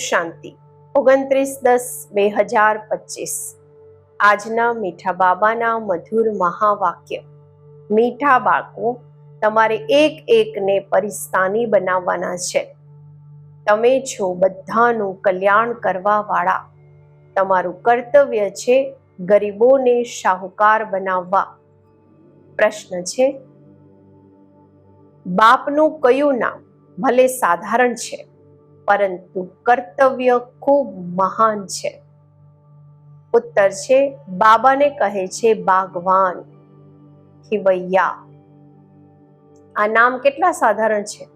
શાંતિ. ઓગણત્રીસ દસ બે હજાર પચીસ. આજના મીઠા બાબાના મધુર મહાવાક્ય. મીઠા બાળકો, તમારે એક એકને પરિસ્તાની બનાવવાના છે. તમે છો બધાનું કલ્યાણ કરવા વાળા તમારું કર્તવ્ય છે ગરીબોને શાહુકાર બનાવવા. પ્રશ્ન છે, બાપનું કયું નામ ભલે સાધારણ છે? પરંતુ કર્તવ્ય ખૂબ મહાન છે. ઉત્તર છે, બાબાને કહે છે, બાગવાન, ખીવૈયા. આ નામ કેટલા સાધારણ છે.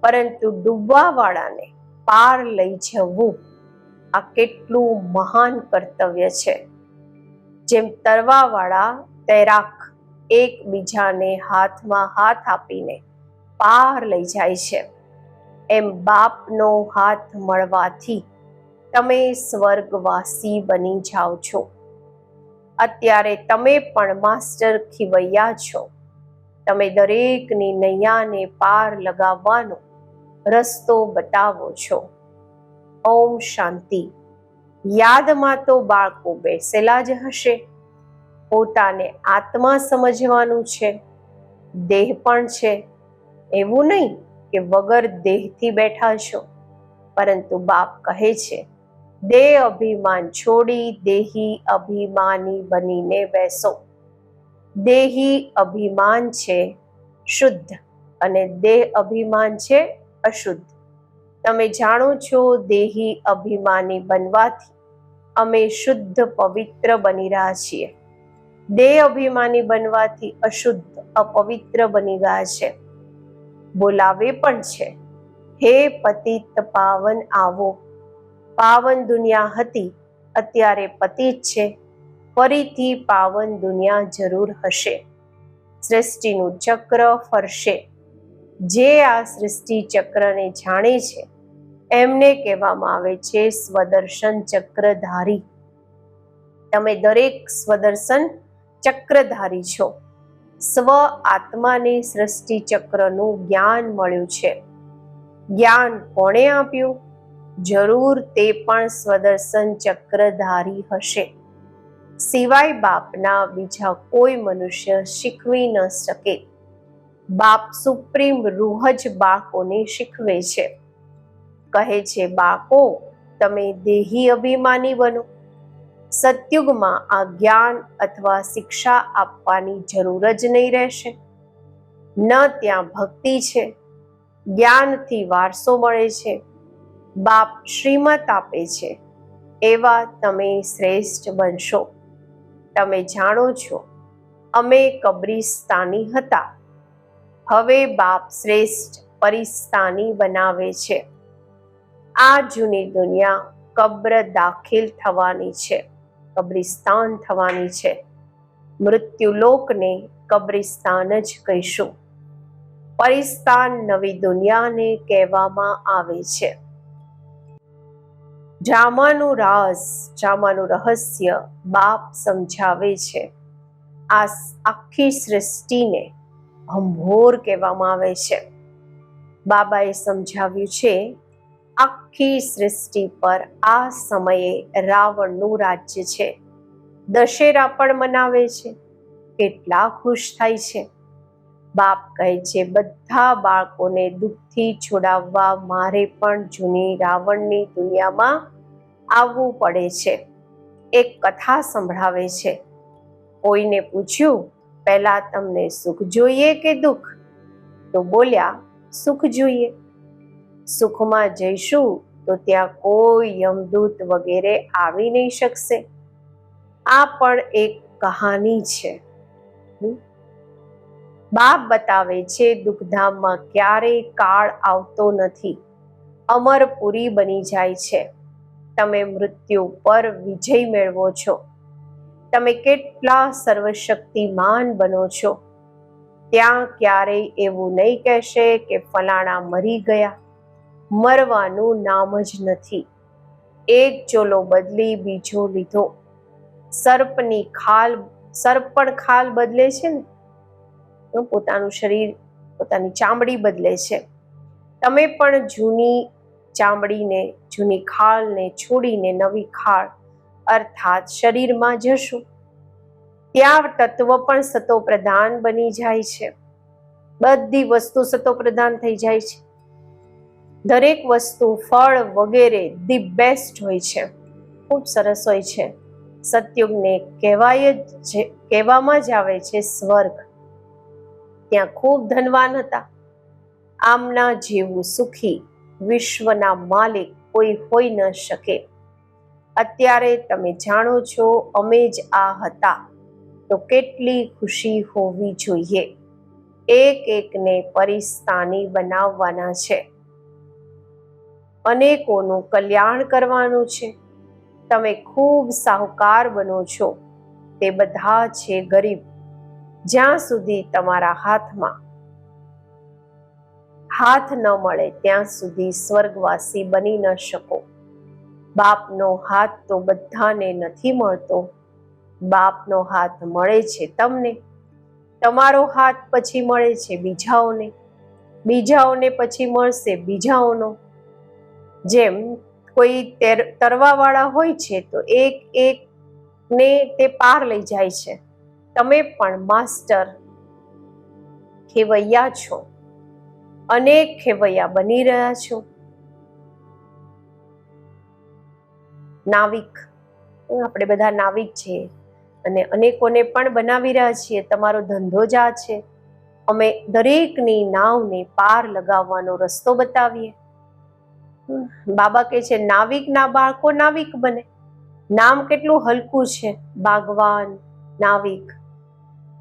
પરંતુ ડૂબવા વાળાને પાર લઈ જવું આ કેટલું મહાન કર્તવ્ય છે. જેમ તરવા વાળા તૈરાક એકબીજાને હાથમાં હાથ આપીને પાર લઈ જાય છે. એમ બાપનો હાથ મળવાથી તમે સ્વર્ગવાસી બની જાઓ છો. અત્યારે તમે પણ માસ્ટર ખીવૈયા છો. તમે દરેકની નૈયાને પાર લગાવવાનો રસ્તો બતાવો છો. ઓમ શાંતિ. યાદમાં તો બાળકો બેસેલા જ હશે. પોતાને આત્મા સમજવાનું છે. દેહ પણ છે. એવું નહીં. કે વગર દેહથી બેઠા છો. પરંતુ બાપ કહે છે, દેહ અભિમાન છોડી દેહી અભિમાની બનીને બેસો. દેહી અભિમાન છે શુદ્ધ અને દેહ અભિમાન છે અશુદ્ધ. તમે જાણો છો દેહી અભિમાની બનવાથી અમે શુદ્ધ પવિત્ર બની રહ્યા છીએ. દેહ અભિમાની બનવાથી અશુદ્ધ અપવિત્ર બની ગયા છે. બોલાવે પણ છે. હે પતિત પાવન આવો. પાવન દુનિયા હતી, અત્યારે પતિત છે. ફરીથી પાવન દુનિયા જરૂર હશે. સૃષ્ટિનું ચક્ર ફરશે. જે આ સૃષ્ટિ ચક્રને જાણે છે, એમને કહેવામાં આવે છે સ્વદર્શન ચક્રધારી. તમે દરેક સ્વદર્શન ચક્રધારી છો. સ્વ આત્માને સૃષ્ટિ ચક્રનું જ્ઞાન મળ્યું છે. જ્ઞાન કોણે આપ્યું? જરૂર તે પણ સ્વદર્શન ચક્રધારી હશે. સિવાય બાપના બીજા કોઈ મનુષ્ય શીખવી ન શકે. બાપ સુપ્રીમ રૂહ જ બાળકોને શીખવે છે. કહે છે, બાળકો, તમે દેહી અભિમાની બનો. સતયુગમાં આ જ્ઞાન અથવા શિક્ષા આપવાની જરૂર જ નહીં રહેશે. ન ત્યાં ભક્તિ છે. જ્ઞાનથી વારસો મળે છે. બાપ શ્રીમત આપે છે. એવા તમે શ્રેષ્ઠ બનશો. તમે જાણો છો, અમે કબ્રિસ્તાની હતા. હવે બાપ શ્રેષ્ઠ પરિસ્તાની બનાવે છે. આ જૂની દુનિયા કબ્ર દાખિલ થવાની છે. કબ્રિસ્તાન થવાની છે. મૃત્યુલોકને કબ્રિસ્તાન જ કહીશું. પરિસ્તાન નવી દુનિયાને કહેવામાં આવે છે. ડ્રામાનું રાસ ડ્રામાનું રહસ્ય બાપ સમજાવે છે. આ આખી સૃષ્ટિને અંભોર કહેવામાં આવે છે. બાબાએ સમજાવ્યું છે આખી સૃષ્ટિ પર આ સમયે રાવણનું રાજ્ય છે. દશેરા પણ મનાવે છે. કેટલા ખુશ થાય છે. બાપ કહે છે, બધા બાળકોને દુઃખથી છોડાવવા મારે પણ જૂની રાવણની દુનિયામાં આવવું પડે છે. એક કથા સંભળાવે છે. કોઈને પૂછ્યું, પહેલા તમને સુખ જોઈએ કે દુઃખ? તો બોલ્યા, સુખ જોઈએ. સુખમાં જઈશું તો ત્યાં કોઈ યમદૂત વગેરે આવી નહીં શકશે. આ પણ એક કહાની છે. બાપ બતાવે છે, દુઃખધામમાં ક્યારેય કાળ આવતો નથી. અમરપુરી બની જાય છે. તમે મૃત્યુ પર વિજય મેળવો છો. તમે કેટલા સર્વશક્તિમાન બનો છો. ત્યાં ક્યારેય એવું નહીં કહેશે કે ફલાણા મરી ગયા. મરવાનું નામ જ નથી. એક ચોલો બદલી, બીજો લીધો. સર્પની ખાલ, સર્પ પણ ખાલ બદલે છે ને? પોતાનું શરીર, પોતાની ચામડી બદલે છે. તમે પણ જૂની ચામડીને, જૂની ખાલને છોડીને નવી ખાળ, અર્થાત શરીરમાં જશો. ત્યાં તત્વ પણ સતો પ્રધાન બની જાય છે. બધી વસ્તુ સતો પ્રધાન થઈ જાય છે. દરેક વસ્તુ, ફળ વગેરે ધી બેસ્ટ હોય છે. ખૂબ સરસ હોય છે. સતયુગને કહેવાય જ કહેવામાં જ આવે છે સ્વર્ગ. ત્યાં ખૂબ ધનવાન હતા. આમના જેવું સુખી વિશ્વના માલિક કોઈ હોઈ ન શકે. અત્યારે તમે જાણો છો, અમે જ આ હતા. તો કેટલી ખુશી હોવી જોઈએ. એક એકને પરિસ્તાની બનાવવાના છે. અનેકોનું કલ્યાણ કરવાનું છે. તમે ખૂબ સાહુકાર બનો છો. તે બધા છે ગરીબ. જ્યાં સુધી તમારા હાથમાં હાથ ન મળે, ત્યાં સુધી સ્વર્ગવાસી બની ન શકો. બાપનો હાથ તો બધાને નથી મળતો. બાપનો હાથ મળે છે તમને. તમારો હાથ પછી મળે છે બીજાઓને. બીજાઓને પછી મળશે બીજાઓનો. જેમ કોઈ તરવાવાળા હોય છે, તો એક એક ને તે પાર લઈ જાય છે. તમે પણ માસ્ટર ખેવૈયા છો. અનેક ખેવૈયા બની રહ્યા છો. નાવિક, આપણે બધા નાવિક છીએ અને અનેકોને પણ બનાવી રહ્યા છીએ. તમારો ધંધો જ આ છે. અમે દરેકની નાવને પાર લગાવવાનો રસ્તો બતાવીએ. બાબા કહે છે નાવિકના બાળકો નાવિક બને. નામ કેટલું હલકું છે, બાગવાન નાવિક.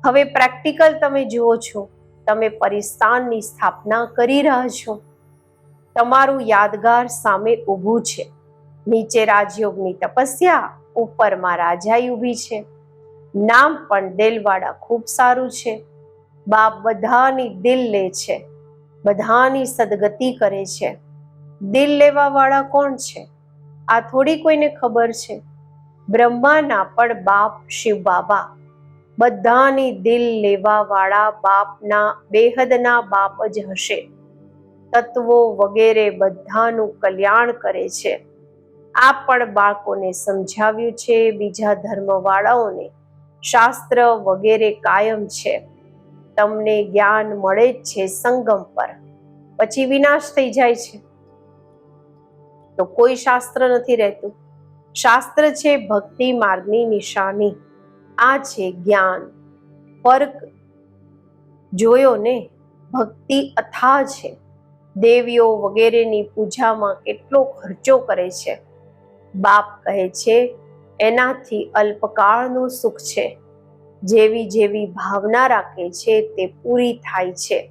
હવે પ્રેક્ટિકલ તમે જુઓ છો, તમે પરિસ્તાનની સ્થાપના કરી રહ્યા છો. તમારું યાદગાર સામે ઊભું છે. નીચે રાજયોગની તપસ્યા, ઉપરમાં રાજાઈ ઊભી છે. નામ પણ દિલવાળા ખૂબ સારું છે. બાપ બધાની દિલ લે છે, બધાની સદગતિ કરે છે. દિલ લેવા વાળા કોણ છે? આ થોડી કોઈને ખબર છે. બ્રહ્માના પણ બાપ શિવ બાબા. બધાની દિલ લેવા વાળા બાપના બેહદના બાપ જ હશે. તત્વો વગેરે બધાનું કલ્યાણ કરે છે. આ પણ બાળકોને સમજાવ્યું છે, બીજા ધર્મવાળાઓને. શાસ્ત્ર વગેરે કાયમ છે. તમને જ્ઞાન મળે જ છે સંગમ પર. પછી વિનાશ થઈ જાય છે. તો કોઈ શાસ્ત્ર નથી રહેતું. શાસ્ત્ર છે ભક્તિ માર્ગની નિશાની. આ છે જ્ઞાન. ફર્ક જોયો ને, ભક્તિ અથા છે. દેવીઓ વગેરેની પૂજામાં કેટલો ખર્ચો કરે છે. બાપ કહે છે, એનાથી અલ્પકાળનું સુખ છે. જેવી જેવી ભાવના રાખે છે, તે પૂરી થાય છે.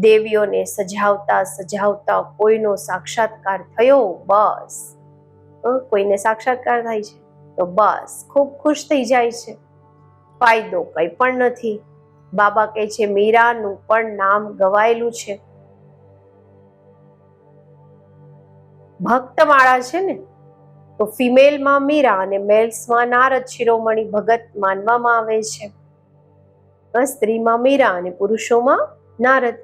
દેવીઓને સજાવતા સજાવતા કોઈનો સાક્ષાત્કાર થયો, બસ. કોઈને સાક્ષાત્કાર થાય છે, તો બસ, ખૂબ ખુશ થઈ જાય છે. ફાયદો કંઈ પણ નથી. બાબા કહે છે, મીરાનું પણ નામ ગવાયેલું છે. ભક્તમાળા છે ને, તો ફિમેલમાં મીરા અને મેલ્સમાં નારદ શિરોમણી ભગત માનવામાં આવે છે. સ્ત્રીમાં મીરા અને પુરુષોમાં નારદ.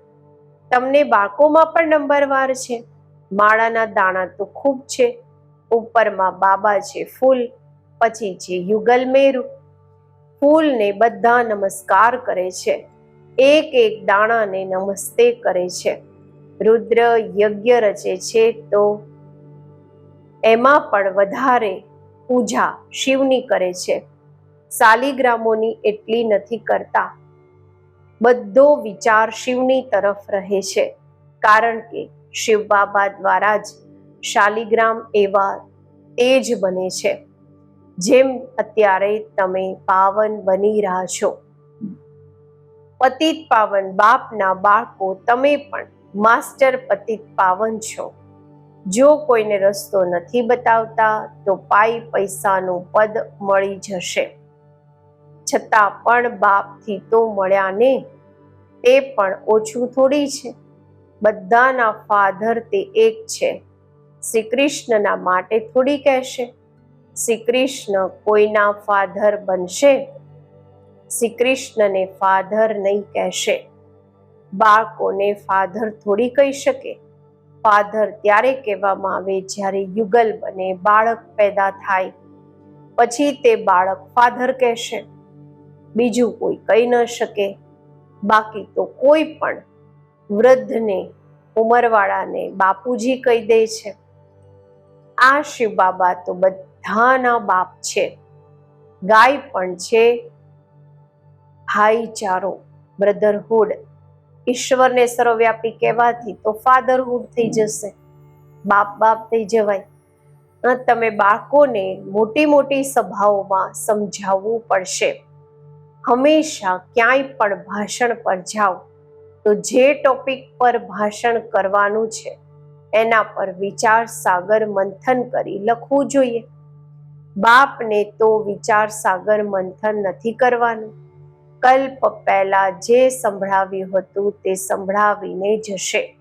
તમને બાળકોમાં પણ નંબરવાર છે. માળાના દાણા તો ખૂબ છે. ઉપરમાં બાબા છે ફૂલ, પછી છે યુગલ મેરુ. ફૂલને બધા નમસ્કાર કરે છે. એક એક દાણાને નમસ્તે કરે છે. રુદ્ર યજ્ઞ રચે છે તો એમાં પણ વધારે પૂજા શિવની કરે છે. શાલિગ્રામોની એટલી નથી કરતા. બધો વિચાર શિવની તરફ રહે છે. કારણ કે શિવ બાબા દ્વારા જ શાલિગ્રામ એવા તેજ બને છે. જેમ અત્યારે તમે પાવન બની રહ્યા છો. પતિત પાવન બાપના બાળકો તમે પણ માસ્ટર પતિત પાવન છો. જો કોઈને રસ્તો નથી બતાવતા તો પાઈ પૈસાનું પદ મળી જશે. છતાં પણ બાપથી તો મળ્યા ને તે પણ ઓછું થોડી છે. બધાના ફાધર તે એક છે. શ્રી કૃષ્ણના માટે થોડી કહેશે. શ્રી કૃષ્ણ કોઈના ફાધર બનશે? શ્રી કૃષ્ણને ફાધર નહીં કહેશે. બાળકોને ફાધર થોડી કહી શકે. ફાધર ત્યારે કહેવામાં આવે જ્યારે યુગલ બને, બાળક પેદા થાય. પછી તે બાળક ફાધર કહેશે. બીજું કોઈ કહી ન શકે. બાકી તો કોઈ પણ વૃદ્ધને, ઉંમરવાળાને બાપુજી કહી દે છે. આ શિવ બાબા તો બધાના બાપ છે. ગાય પણ છે. ભાઈચારો, બ્રધરહુડ. ઈશ્વરને સર્વવ્યાપી કહેવાથી તો ફાધરહુડ થઈ જશે. બાપ બાપ થઈ જવાય. તમે બાળકોને મોટી મોટી સભાઓમાં સમજાવવું પડશે. હંમેશા ક્યાંય પણ ભાષણ પર જાઓ, તો જે ટોપિક પર ભાષણ કરવાનું છે, એના પર વિચાર સાગર મંથન કરી લખવું જોઈએ. બાપને તો વિચાર સાગર મંથન નથી કરવાનું. કલ્પ પહેલા જે સંભળાવ્યું હતું તે સંભળાવીને જશે.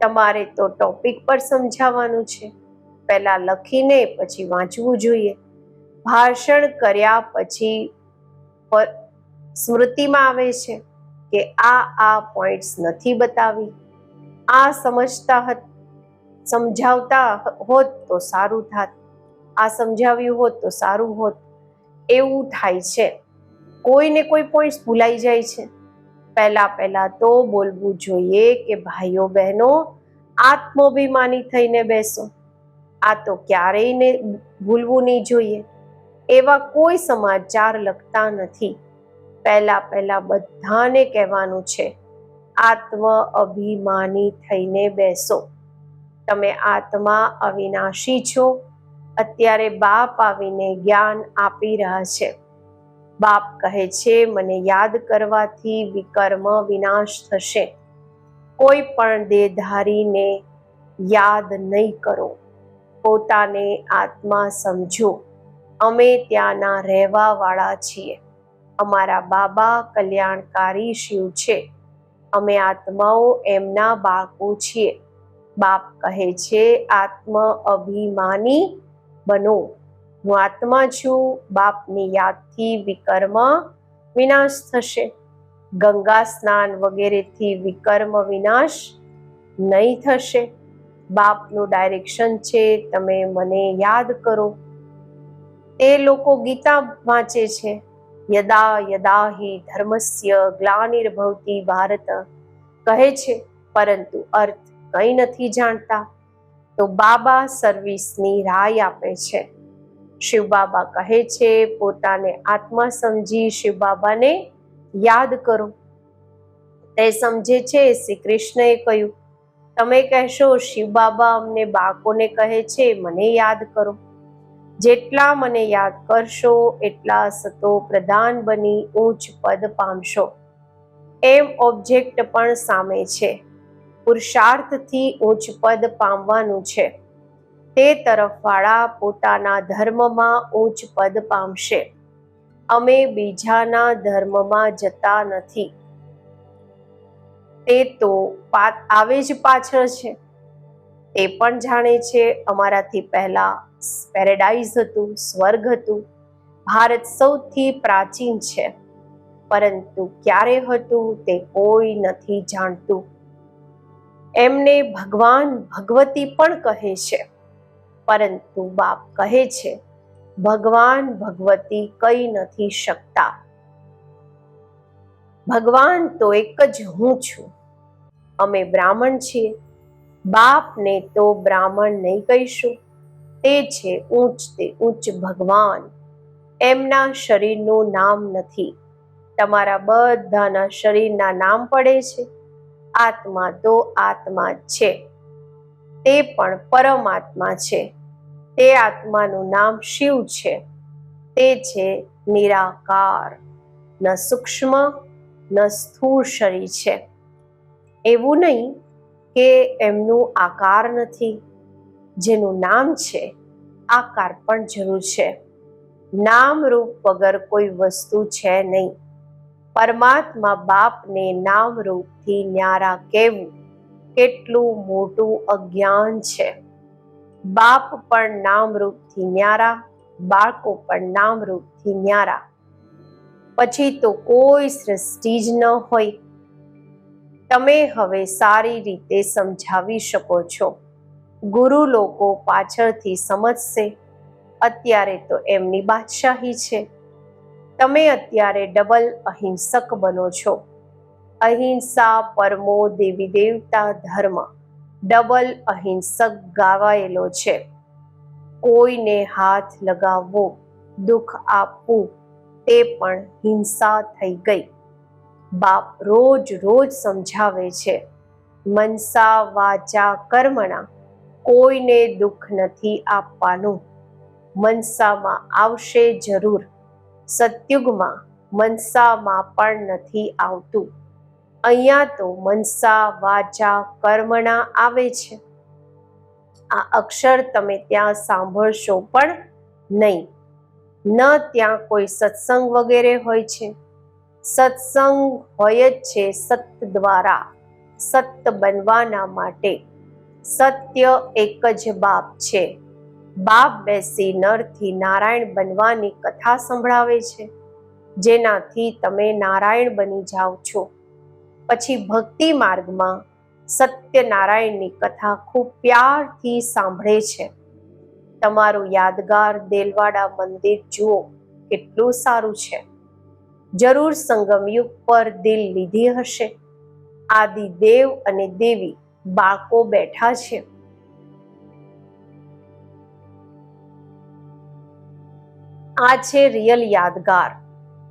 તમારે તો ટોપિક પર સમજાવવાનું છે. પહેલા લખીને પછી વાંચવું જોઈએ. ભાષણ કર્યા પછી સ્મૃતિમાં આવે છે કે આ આ પોઈન્ટ્સ નથી બતાવી. આ સમજતા હત, સમજાવતા હોત તો સારું થાત. આ સમજાવ્યું હોત તો સારું હોત. એવું થાય છે. કોઈને કોઈ પોઈન્ટ્સ ભૂલાઈ જાય છે. પહેલા પહેલા તો બોલવું જોઈએ કે ભાઈઓ બહેનો, આત્માભિમાની થઈને બેસો. આ તો ક્યારેય ભૂલવું નહીં જોઈએ. એવા કોઈ સમાચાર લખતા નથી. પહેલા પહેલા બધાને કહેવાનું છે, આત્મ અભિમાની થઈને બેસો. તમે આત્મા અવિનાશી છો. અત્યારે બાપ આવીને જ્ઞાન આપી રહ્યા છે. બાપ કહે છે, મને યાદ કરવાથી વિકર્મ વિનાશ થશે. કોઈ પણ દેહધારીને યાદ નહીં કરો. પોતાને આત્મા સમજો. અમે ત્યાંના રહેવા વાળા છીએ. અમારા બાબા કલ્યાણકારી શિવ છે. અમે આત્માઓ એમના બાળકો છીએ. બાપ કહે છે આત્મ અભિમાની બનો. હું આત્મા છું, બાપની યાદથી વિકર્મ વિનાશ થશે. ગંગા સ્નાન વગેરેથી વિકર્મ વિનાશ નહીં થશે. બાપનું ડાયરેક્શન છે, તમે મને યાદ કરો. તે લોકો ગીતા વાંચે છે. યદા યદા હિ ધર્મસ્ય ગ્લાનિર્ભવતી ભારત. કહે છે, પરંતુ અર્થ કંઈ નથી જાણતા. તો બાબા સર્વિસની રાય આપે છે. શિવ બાબા કહે છે, પોતાને આત્મા સમજી શિવ બાબાને યાદ કરો. તે સમજે છે, શ્રી કૃષ્ણએ કહ્યું, તમે કહેશો, શિવ બાબા અમને બાળકોને કહે છે, મને યાદ કરો. જેટલા મને યાદ કરશો, એટલા સતો પ્રધાન બની ઉચ્ચ પદ પામશો. એમ ઓબ્જેક્ટ પણ સામે છે. પુરુષાર્થથી ઉચ્ચ પદ પામવાનું છે. તે તરફવાળા પોતાના ધર્મમાં ઉચ્ચ પદ પામશે. અમે બીજાના ધર્મમાં જતા નથી. તે તો આવે જ પાછળ છે. તે પણ જાણે છે, અમારાથી પહેલા પેરેડાઇઝ હતું, સ્વર્ગ હતું. ભારત સૌથી પ્રાચીન છે, પરંતુ ક્યારે હતું તે કોઈ નથી જાણતું. એમને ભગવાન ભગવતી પણ કહે છે, પરંતુ બાપ કહે છે, ભગવાન ભગવતી કઈ નથી શકતા. ભગવાન તો એક જ હું છું, અમે બ્રાહ્મણ છીએ. બાપને તો બ્રાહ્મણ નહીં કહીશું. તે છે ઉચ્ચ તે ઉચ્ચ ભગવાન. એમના શરીરનું નામ નથી. તમારા બધાના શરીરના નામ પડે છે. આત્મા તો આત્મા છે. તે પણ પરમાત્મા છે. તે આત્માનું નામ શિવ છે. તે છે નિરાકાર. ન સૂક્ષ્મ, ન સ્થૂળ શરીર છે. એવું નહીં કે એમનું આકાર નથી. જેનું નામ છે આકાર પણ જરૂર છે. નામ રૂપ વગર કોઈ વસ્તુ છે નહીં. પરમાત્મા બાપને નામ રૂપથી ન્યારા કહેવું કેટલું મોટું અજ્ઞાન છે. બાપ પણ નામ રૂપથી ન્યારા, બાળકો પણ નામ રૂપથી ન્યારા. પછી તો કોઈ સૃષ્ટિ જ ન હોય. તમે હવે સારી રીતે સમજાવી શકો છો. ગુરુ લોકો પાછળથી સમજશે. અત્યારે તો એમની બાદશાહી છે. તમે અત્યારે ડબલ અહિંસક બનો છો. અહિંસા પરમો દેવી દેવતા ધર્મ ડબલ અહિંસક ગાવાયેલો છે. કોઈને હાથ લગાવવો, દુઃખ આપવું, તે પણ હિંસા થઈ ગઈ. બાપ રોજ રોજ સમજાવે છે. મનસા વાચા કર્મણા કોઈને દુઃખ નથી આપવાનું. મનસામાં આવશે જરૂર. સતયુગમાં મનસામાં પણ નથી આવતું. અહીંયા તો મનસા, વાચા, કર્મણા આવે છે. આ અક્ષર તમે ત્યાં સાંભળશો પણ નહીં. ન ત્યાં કોઈ સત્સંગ વગેરે હોય છે. સત્સંગ હોય જ છે સત દ્વારા. સત બનવાના માટે. સત્ય એક જ બાપ છે. બાપ બેસી નરથી નારાયણ બનવાની કથા સંભળાવે છે. જેનાથી તમે નારાયણ બની જાઓ છો. પછી ભક્તિ માર્ગમાં સત્યનારાયણની કથા ખૂબ પ્યારથી સાંભળે છે. તમારું યાદગાર દેલવાડા મંદિર જુઓ, કેટલું સારું છે. જરૂર સંગમયુગ પર દિલ લીધી હશે. આદિ દેવ અને દેવી બાળકો બેઠા છે. આ છે રિયલ યાદગાર.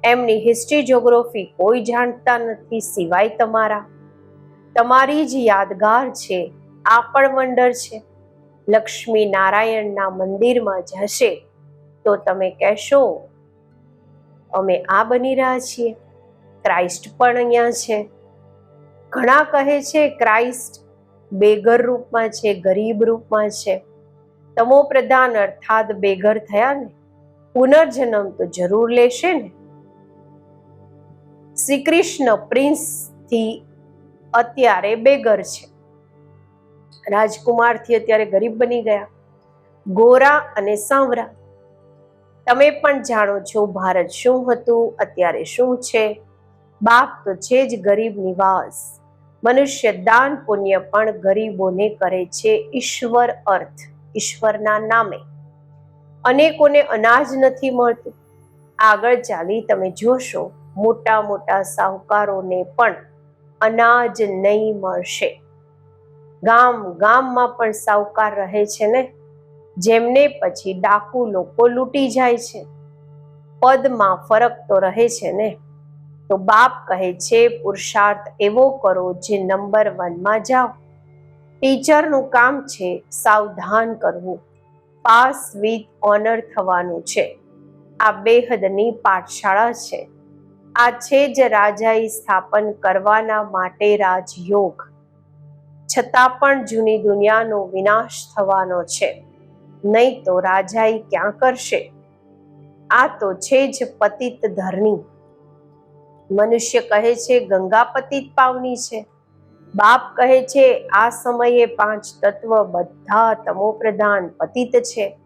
એમની હિસ્ટ્રી જોગ્રાફી કોઈ જાણતા નથી સિવાય તમારા. તમારી જ યાદગાર છે. આ પણ વંડર છે. લક્ષ્મી નારાયણના મંદિરમાં જશે તો તમે કહેશો, અમે આ બની રહ્યા છીએ. ક્રાઇસ્ટ પણ અહીંયા છે. ઘણા કહે છે, ક્રાઇસ્ટ બેઘર રૂપમાં છે, ગરીબ રૂપમાં છે. તમો પ્રધાન અર્થાત બેઘર થયા ને, પુનર્જન્મ તો જરૂર લેશે ને. શ્રી કૃષ્ણ પ્રિન્સથી અત્યારે બેગર છે. રાજકુમારથી અત્યારે ગરીબ બની ગયા. ગોરા અને સાંવરા. તમે પણ જાણો છો ભારત શું હતું, અત્યારે શું છે? બાપ તો છે જ ગરીબ નિવાસ. મનુષ્ય દાન પુણ્ય પણ ગરીબોને કરે છે ઈશ્વર અર્થ, ઈશ્વરના નામે. અનેકોને અનાજ નથી મળતું. આગળ ચાલી તમે જોશો, મોટા મોટા સાહુકારોને પણ અનાજ નહીં મળશે. ગામ ગામમાં પણ સાહુકાર રહે છે ને? જેમને પછી ડાકુ લોકો લૂંટી જાય છે. પદમાં ફરક તો રહે છે ને? તો બાપ કહે છે, પુરુષાર્થ એવો કરો જે નંબર વનમાં જાઓ. ટીચરનું કામ છે સાવધાન કરવું. પાસ વિથ ઓનર થવાનું છે. આ બેહદની પાઠશાળા છે. આ છે જ રાજાઈ સ્થાપન કરવાના માટે રાજયોગ. છતાં પણ જૂની દુનિયાનો વિનાશ થવાનો છે. નહીં તો રાજાએ ક્યાં કરશે? આ તો છે જ પતિત ધરણી મનુષ્ય કહે છે ગંગા પતિત પાવની છે. બાપ કહે છે, આ સમયે પાંચ તત્વ બધા તમો પ્રધાન પતિત છે.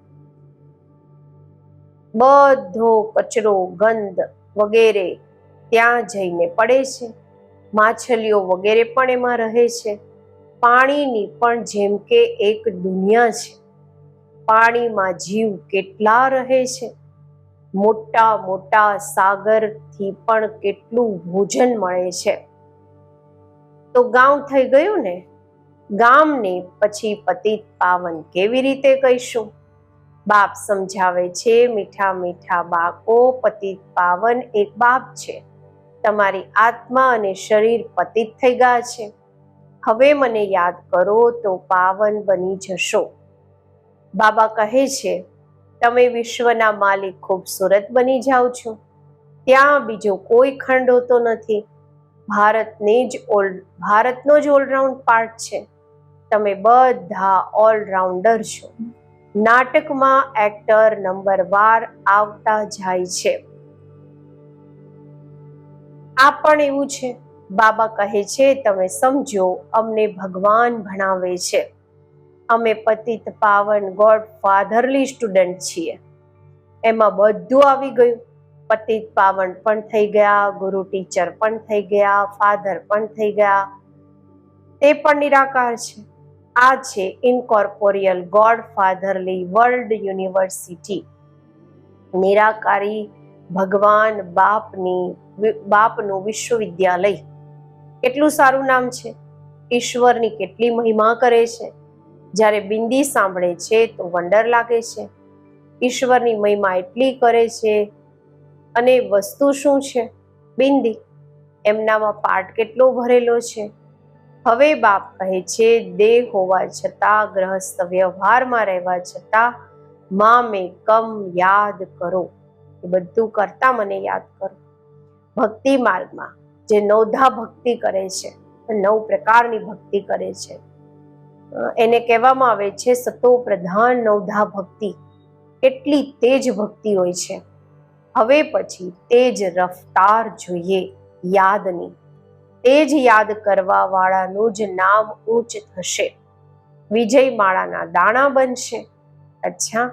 બધો કચરો, ગંધ વગેરે ત્યાં જઈને પડે છે. માછલીઓ વગેરે પણ એમાં રહે છે. પાણીની પણ જેમ કે એક દુનિયા છે. પાણીમાં જીવ કેટલા રહે છે? મોટા મોટા સાગરથી પણ કેટલું ભોજન મળે છે. તો ગામ થઈ ગયું ને? ગામને પછી પતિત પાવન કેવી રીતે કહીશું? બાપ સમજાવે છે, મીઠા મીઠા બાકો પતિત પાવન એક બાપ છે. તમારી આત્મા અને શરીર પતિત થઈ ગયા છે. હવે મને યાદ કરો તો પાવન બની જશો. બાબા કહે છે તમે વિશ્વના માલિક ખૂબસૂરત બની જાઓ છો. ત્યાં બીજો કોઈ ખંડ હોતો નથી. ભારતને જ ઓલ, ભારતનો જ ઓલરાઉન્ડ પાર્ટ છે. તમે બધા ઓલરાઉન્ડર છો. નાટકમાં એક્ટર નંબર વાર આવતા જાય છે. આ પણ એવું છે. બાબા કહે છે, તમે સમજો, અમને ભગવાન ભણાવે છે. અમે પતિત પાવન ગોડ ફાધરલી સ્ટુડન્ટ છીએ. એમાં બધું આવી ગયું. પતિત પાવન પણ થઈ ગયા, ગુરુ ટીચર પણ થઈ ગયા, ફાધર પણ થઈ ગયા. તે પણ નિરાકાર છે. આ છે incorporeal god fatherly world university. નિરાકારી ભગવાન બાપની બાપનું વિશ્વવિદ્યાલય. કેટલું સારું નામ છે. ઈશ્વરની કેટલી મહિમા કરે છે. જ્યારે બિંદી સાંભળે છે તો વંડર લાગે છે. ઈશ્વરની મહિમા એટલી કરે છે અને વસ્તુ શું છે? બિંદી, એમનામાં પાઠ કેટલો ભરેલો છે? હવે બાપ કહે છે, દેહ હોવા છતાં, ગ્રહસ્થ વ્યવહારમાં રહેવા છતાં મા મેં કમ યાદ કરો. એ બધું કરતા મને યાદ કરો. ભક્તિ માર્ગમાં જે નવધા ભક્તિ કરે છે, નવ પ્રકારની ભક્તિ કરે છે એને કહેવામાં આવે છે, સતો પ્રધાન નવધા ભક્તિ. કેટલી તેજ ભક્તિ હોય છે. હવે પછી તેજ રફતાર જોઈએ, યાદની. તે જ યાદ કરવા વાળાનું જ નામ ઊંચ થશે. વિજય માળાના દાણા બનશે. અચ્છા,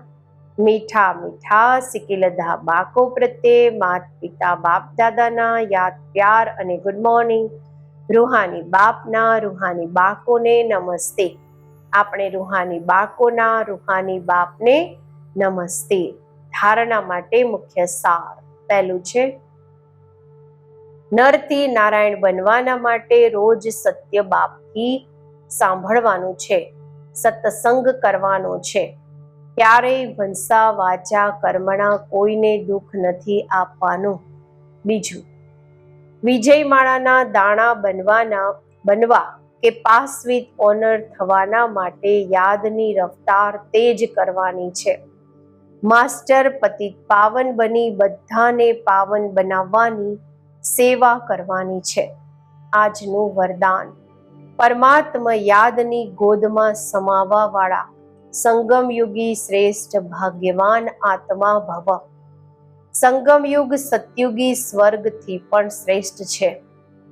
મીઠા મીઠા સિકિલધા બાકો પ્રત્યે માત પિતા બાપ દાદાના યાદ પ્યાર અને ગુડ મોર્નિંગ રૂહાની બાપના રૂહાની બાકોને નમસ્તે. આપણે રૂહાની બાકોના રૂહાની બાપને નમસ્તે. ધારણા માટે મુખ્ય સાર પહેલું છે, નરથી નારાયણ બનવાના માટે રોજ સત્ય બાપથી સાંભળવાનું છે, સત્સંગ કરવાનો છે. ક્યારેય ભંસા, વાચા, કર્મણા કોઈને દુઃખ નથી આપવાનું. બીજું વિજય માળાના દાણા બનવાના, બનવા કે પાસ વિથ ઓનર થવાના માટે યાદની રફતાર તેજ કરવાની છે. માસ્ટર પતિ પાવન બની બધાને પાવન બનાવવાની સેવા કરવાની છે. આજનું વરદાન. પરમાત્મા યાદની ગોદમાં સમાવા વાળા સંગમયુગી શ્રેષ્ઠ ભાગ્યવાન આત્મા ભવ. સંગમયુગ સતયુગી સ્વર્ગથી પણ શ્રેષ્ઠ છે.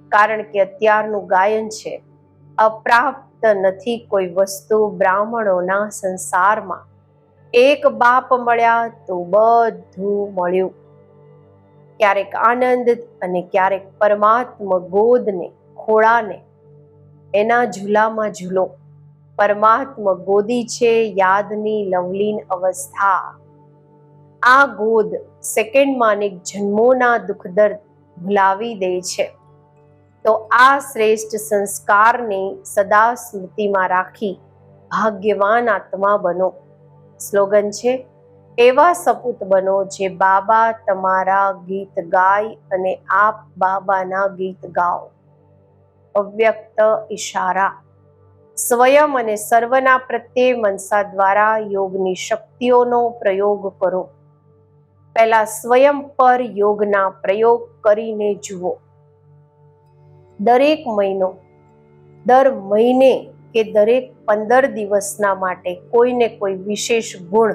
કારણ કે અત્યારનું ગાયન છે. અપ્રાપ્ત નથી કોઈ વસ્તુ બ્રાહ્મણોના સંસારમાં. એક બાપ મળ્યા તો બધું મળ્યું. ક્યારેક આનંદ અને ક્યારેક પરમાત્મ ગોદને, ખોળાને, એના ઝૂલામાં ઝૂલો. પરમાત્મ ગોદી છે યાદની લવલીન અવસ્થા. આ ગોદ સેકન્ડ માનિક જન્મોના દુઃખ દર્દ ભૂલાવી દે છે. તો આ શ્રેષ્ઠ સંસ્કારને સદા સ્મૃતિમાં રાખી ભાગ્યવાન આત્મા બનો. સ્લોગન છે, એવા સપૂત બનો જે બાબા તમારા ગીત ગાય અને આપ બાબાના ગીત ગાઓ. અવ્યક્ત ઈશારા. સ્વયં અને સર્વના પ્રત્યે મનસા દ્વારા યોગની શક્તિઓનો પ્રયોગ કરો. પહેલા સ્વયં પર યોગના પ્રયોગ કરીને જુઓ. દરેક મહિનો, દર મહિને કે દરેક પંદર દિવસના માટે કોઈને કોઈ વિશેષ ગુણ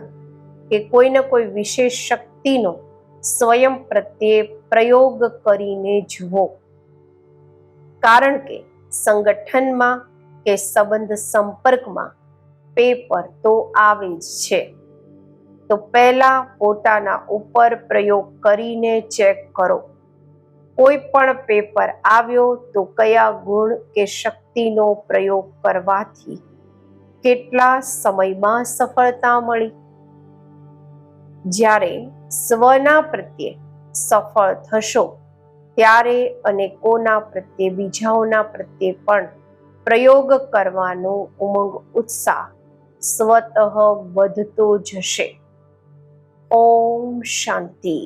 કે કોઈને કોઈ વિશેષ શક્તિનો સ્વયં પ્રત્યે પ્રયોગ કરીને જુઓ. કારણ કે સંગઠનમાં કે સંબંધ સંપર્કમાં પેપર તો આવે જ છે. તો પહેલાં પોતાના ઉપર પ્રયોગ કરીને ચેક કરો. કોઈ પણ પેપર આવ્યો તો કયા ગુણ કે શક્તિનો પ્રયોગ કરવાથી કેટલા સમયમાં સફળતા મળી? જ્યારે સ્વના પ્રત્યે સફળ થશો, ત્યારે અને કોના પ્રત્યે બીજાઓના પ્રત્યે પણ પ્રયોગ કરવાનો ઉમંગ ઉત્સાહ સ્વતઃ વધતો જશે. ઓમ શાંતિ.